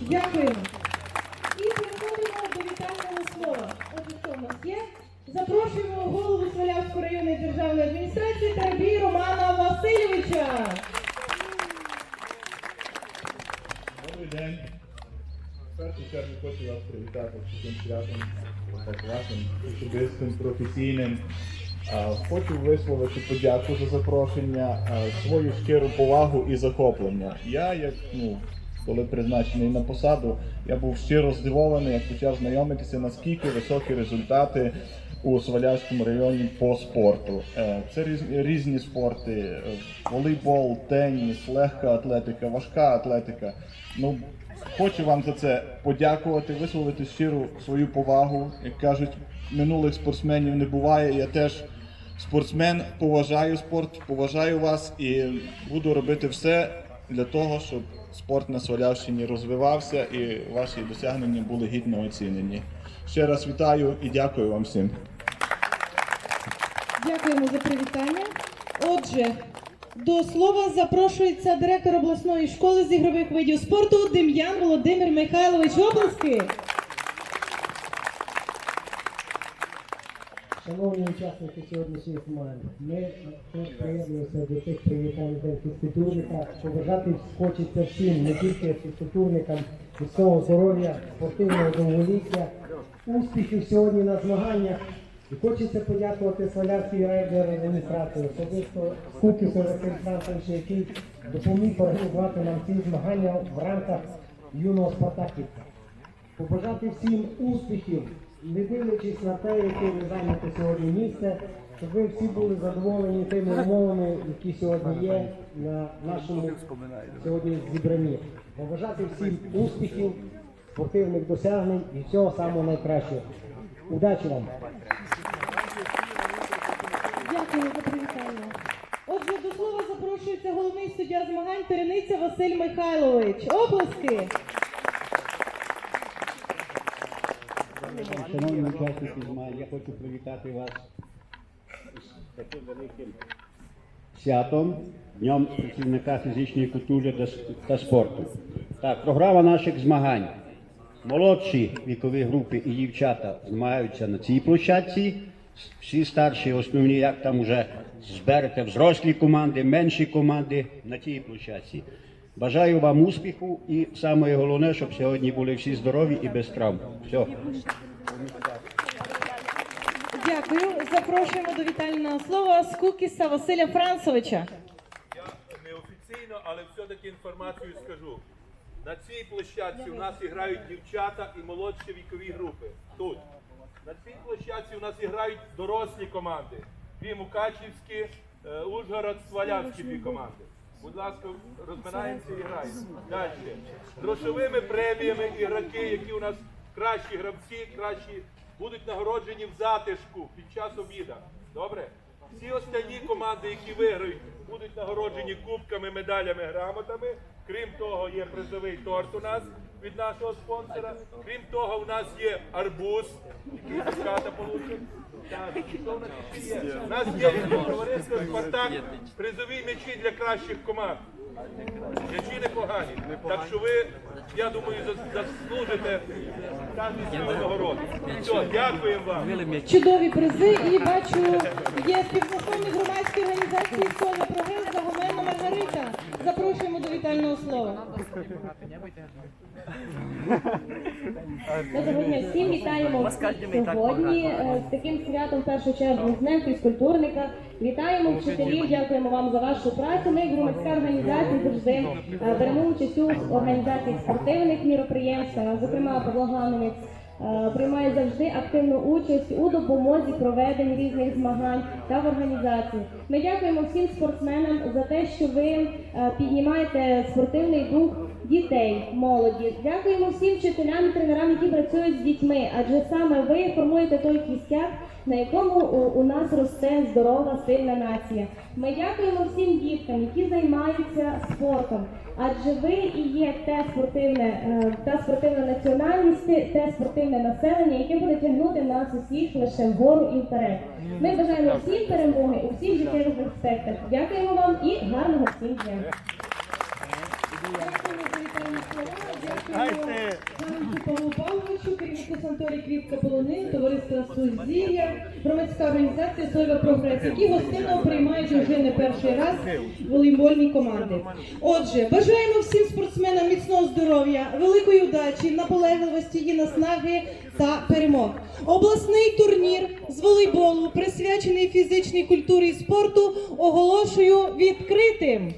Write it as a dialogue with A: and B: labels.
A: Дякуємо. І переходимо до вітального слова. Отже, хто в нас є? Запрошуємо голову Свалявської районної державної адміністрації Тарбій Романа Васильовича.
B: Добрий день. В першу чергу хочу вас привітати з таким святом, так вашим особистим, професійним. Хочу висловити подяку за запрошення, свою щиру повагу і захоплення. Я, як ну, коли призначений на посаду, я був щиро здивований, як почав знайомитися, наскільки високі результати у Свалявському районі по спорту. Е, Це різні спорти: е, волейбол, теніс, легка атлетика, важка атлетика. Ну, хочу вам за це подякувати, висловити щиру свою повагу. Як кажуть, минулих спортсменів не буває. Я теж спортсмен, поважаю спорт, поважаю вас і буду робити все для того, щоб спорт на Свалявщині розвивався і ваші досягнення були гідно оцінені. Ще раз вітаю і дякую вам всім.
A: Дякуємо за привітання. Отже, до слова запрошується директор обласної школи з ігрових видів спорту Дем'ян Володимир Михайлович Обласки.
C: Шановні учасники сьогоднішніх змагань, ми тут приєднуємося до тих привітань день фізкультурника. Побажати хочеться всім, не тільки фізкультурникам, міцного здоров'я, спортивного довголіття, успіхів сьогодні на змаганнях. І хочеться подякувати Славянській райдержадміністрації, особисто Кукісу Василь який допоміг організувати нам ці змагання в рамках юного Спартаківця побажати всім успіхів, не дивлячись на те, яке ви зайняте сьогодні місце, щоб ви всі були задоволені тими умовами, які сьогодні є на нашому сьогодні зібранні. Побажати всім успіхів, спортивних досягнень і всього самого найкращого. Удачі вам!
A: Дякую за привітання. Отже, до слова запрошується головний суддя змагань Терениця Василь Михайлович. Обласки.
D: Шановні учасники змагань, я хочу привітати вас з таким великим святом, Днем працівника фізичної культури та спорту. Так, програма наших змагань. Молодші вікові групи і дівчата змагаються на цій площадці. Всі старші, основні, як там вже зберете взрослі команди, менші команди на тій площадці. Бажаю вам успіху і саме головне, щоб сьогодні були всі здорові і без травм. Все.
A: Дякую. Запрошуємо до вітального слова Скукіса Василя Францовича.
E: Я неофіційно, але все-таки інформацію скажу. На цій площадці у нас грають дівчата і молодші вікові групи. Тут. На цій площадці у нас грають дорослі команди. Дві Мукачівські, е, Ужгород, Свалявські дві команди. Будь ласка, розминаємося і граємо. Далі. Грошовими преміями ігроки, які у нас кращі гравці, кращі, будуть нагороджені в затишку під час обіда. Добре? Всі останні команди, які виграють, будуть нагороджені кубками, медалями, грамотами. Крім того, є призовий торт у нас від нашого спонсора. Крім того, у нас є арбуз, який дівчата получать. У нас є товариство Спартак, призові м'ячі для кращих команд. М'ячі непогані. Так що ви, я думаю, заслужите цю нагороду. Все, дякуємо вам.
A: Чудові призи і бачу, є співзасновник громадської організації «Соня Прогрес». Запрошуємо до вітального слова.
F: Доброго дня всім вітаємо сьогодні е, з таким святом в першу чергу з Днем фізкультурника. Вітаємо вчителів, дякуємо вам за вашу працю. Ми, громадська організація, завжди е, беремо участь у організації спортивних міроприємств. Е, Зокрема, Павло Гановець е, приймає завжди активну участь у допомозі проведень різних змагань та в організації. Ми дякуємо всім спортсменам за те, що ви е, піднімаєте спортивний дух дітей, молоді. Дякуємо всім вчителям і тренерам, які працюють з дітьми, адже саме ви формуєте той кістяк, на якому у, нас росте здорова, сильна нація. Ми дякуємо всім діткам, які займаються спортом, адже ви і є те спортивне, е, та спортивна національність, те спортивне населення, яке буде тягнути нас усіх лише вгору і вперед. Ми бажаємо всім перемоги у всіх життєвих аспектах. Дякуємо вам і гарного всім дня.
A: Павлу Павловичу, керівнику санаторії Квітка Полонин, товариства Сузір'я, громадська організація Соєва Прогрес, які гостинно приймають вже не перший раз волейбольні команди. Отже, бажаємо всім спортсменам міцного здоров'я, великої удачі, наполегливості і наснаги та перемог. Обласний турнір з волейболу, присвячений фізичній культурі і спорту, оголошую відкритим.